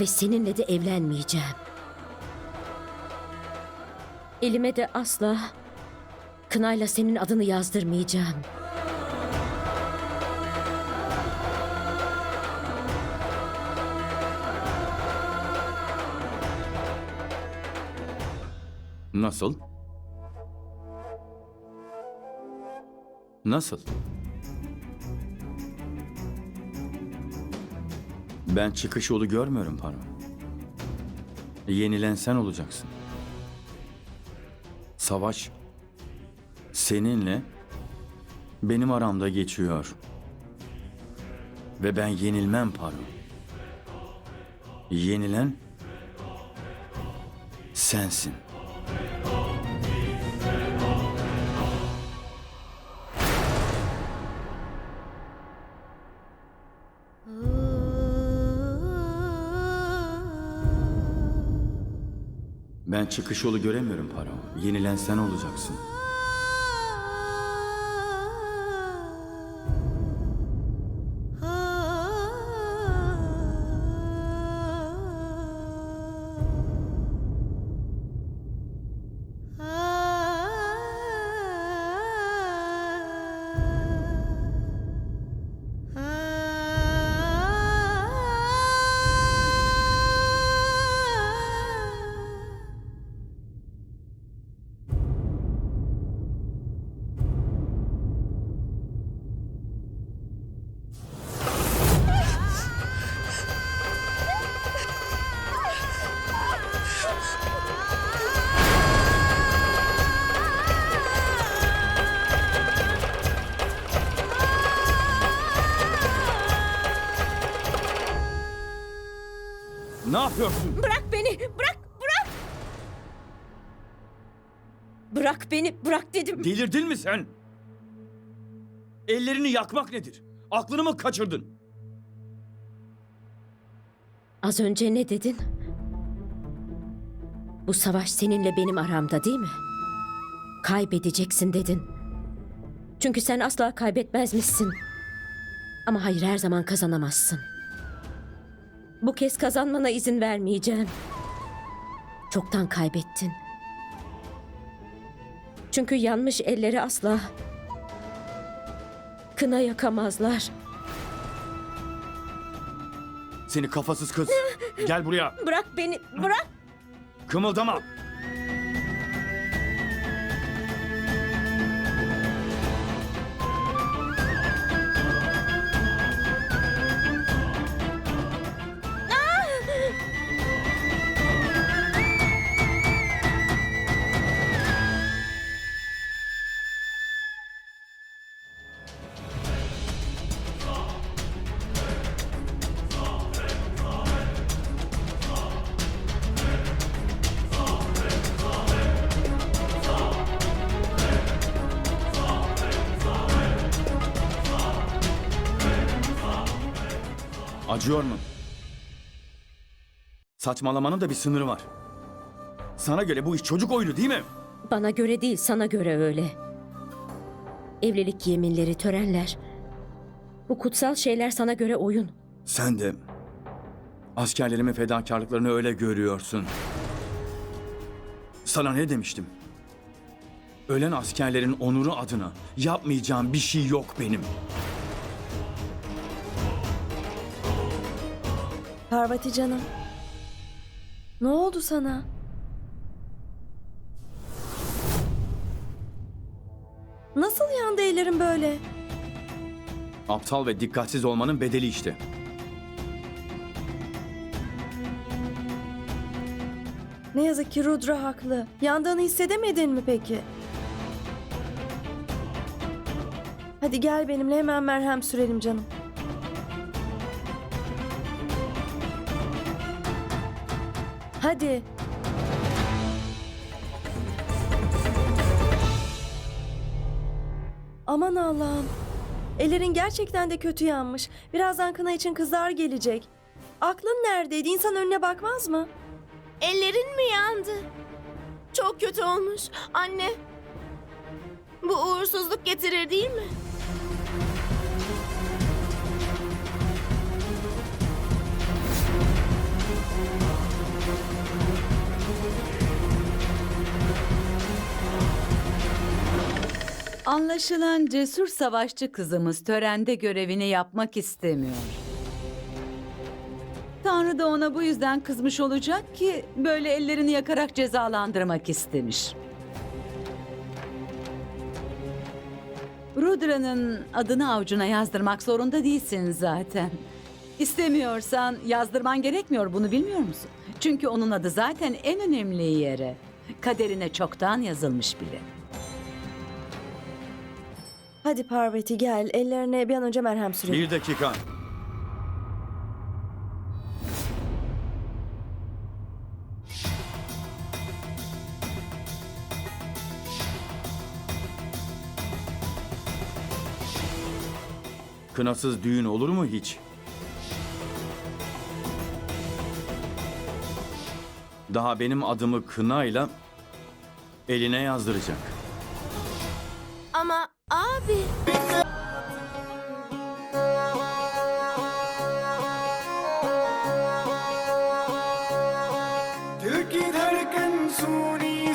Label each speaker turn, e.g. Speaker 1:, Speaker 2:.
Speaker 1: Ve seninle de evlenmeyeceğim. Elime de asla kınayla senin adını yazdırmayacağım.
Speaker 2: Nasıl? Nasıl? Ben çıkış yolu görmüyorum Paro. Yenilen sen olacaksın. Savaş seninle benim aramda geçiyor. Ve ben yenilmem Paro. Yenilen sensin. Ben çıkış yolu göremiyorum Paro. Yenilen sen olacaksın. Ne yapıyorsun?
Speaker 1: Bırak beni! Bırak! Bırak! Bırak beni! Bırak dedim.
Speaker 2: Delirdin mi sen? Ellerini yakmak nedir? Aklını mı kaçırdın?
Speaker 1: Az önce ne dedin? Bu savaş seninle benim aramda değil mi? Kaybedeceksin dedin. Çünkü sen asla kaybetmezmişsin. Ama hayır her zaman kazanamazsın. Bu kez kazanmana izin vermeyeceğim. Çoktan kaybettin. Çünkü yanmış elleri asla kına yakamazlar.
Speaker 2: Seni kafasız kız. Gel buraya.
Speaker 1: Bırak beni, bırak!
Speaker 2: Kımıldama. Acıyor mu? Saçmalamanın da bir sınırı var. Sana göre bu iş çocuk oyunu değil mi?
Speaker 1: Bana göre değil, sana göre öyle. Evlilik yeminleri, törenler. Bu kutsal şeyler sana göre oyun.
Speaker 2: Sen de askerlerimin fedakarlıklarını öyle görüyorsun. Sana ne demiştim? Ölen askerlerin onuru adına yapmayacağım bir şey yok benim.
Speaker 3: Parvati canım. Ne oldu sana? Nasıl yandı ellerin böyle?
Speaker 2: Aptal ve dikkatsiz olmanın bedeli işte.
Speaker 3: Ne yazık ki Rudra haklı. Yandığını hissedemedin mi peki? Hadi gel benimle hemen merhem sürelim canım. Hadi. Aman Allah'ım. Ellerin gerçekten de kötü yanmış. Birazdan kına için kızlar gelecek. Aklın neredeydi? İnsan önüne bakmaz mı?
Speaker 4: Ellerin mi yandı? Çok kötü olmuş. Anne. Bu uğursuzluk getirir değil mi?
Speaker 5: Anlaşılan cesur savaşçı kızımız törende görevini yapmak istemiyor. Tanrı da ona bu yüzden kızmış olacak ki böyle ellerini yakarak cezalandırmak istemiş. Rudra'nın adını avucuna yazdırmak zorunda değilsin zaten. İstemiyorsan yazdırman gerekmiyor bunu bilmiyor musun? Çünkü onun adı zaten en önemli yere. Kaderine çoktan yazılmış bile.
Speaker 3: Hadi Parvati gel. Ellerine bir an önce merhem sürelim.
Speaker 2: Bir dakika. Kınasız düğün olur mu hiç? Daha benim adımı kınayla eline yazdıracak.
Speaker 4: Ama abi...